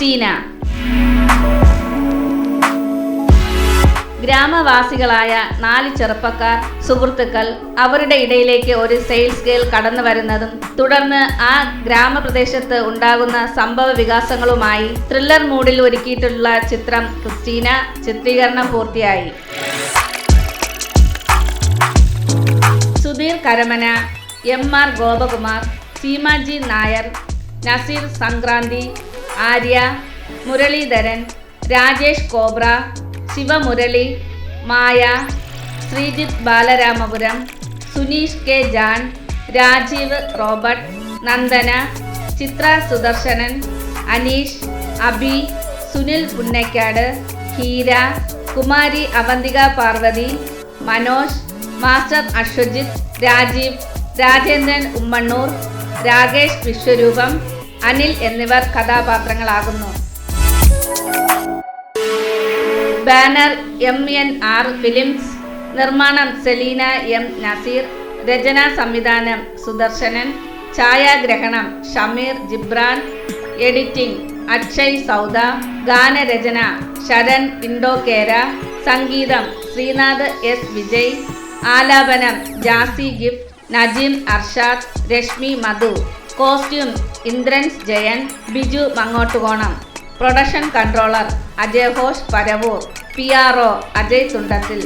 Christina. ഗ്രാമവാസികളായ നാല് ചെറുപ്പക്കാർ സുഹൃത്തുക്കൾ അവരുടെ ഇടയിലേക്ക് ഒരു സെയിൽസ് ഗേൾ കടന്നു വരുന്നതും തുടർന്ന് ആ ഗ്രാമപ്രദേശത്ത് ഉണ്ടാകുന്ന സംഭവ വികാസങ്ങളുമായി ത്രില്ലർ മൂഡിൽ ഒരുക്കിയിട്ടുള്ള ചിത്രം ക്രിസ്റ്റീന ചിത്രീകരണം പൂർത്തിയായി. Sudheer Karamana M R Gopakumar Seemaji Nair Naseer Sankranthi Arya Muraleedharan Rajesh Cobra Shivamurali Maya Sreejith Balaramapuram Suneesh K Jan Rajeev Robert Nandana Chithra Sudarsanan Aneesh Abi Sunil Punnakkad Heera Kumari Avanthika Parvathy Manoj master Aswajith Rajeev Rajendran Ummannoor Rakesh Viswaroopam Anil എന്നിവർ കഥാപാത്രങ്ങളാകുന്നു. Banner M N R films നിർമ്മാണം Selina M Naseer രചന സംവിധാനം സുദർശനൻ ഛായാഗ്രഹണം Shameer Jibran editing Akshay Sauda ഗാനരചന ശരൺ ഇൻഡോകേര സംഗീതം Sreenath S Vijay ആലാപനം Jassie Gift Najeem Arshad Rashmi Madhu. Costume Indrans Jayan Biju Mangottukonam. Production controller Ajay Ghosh Paravoor. P R O Ajay Thundathil.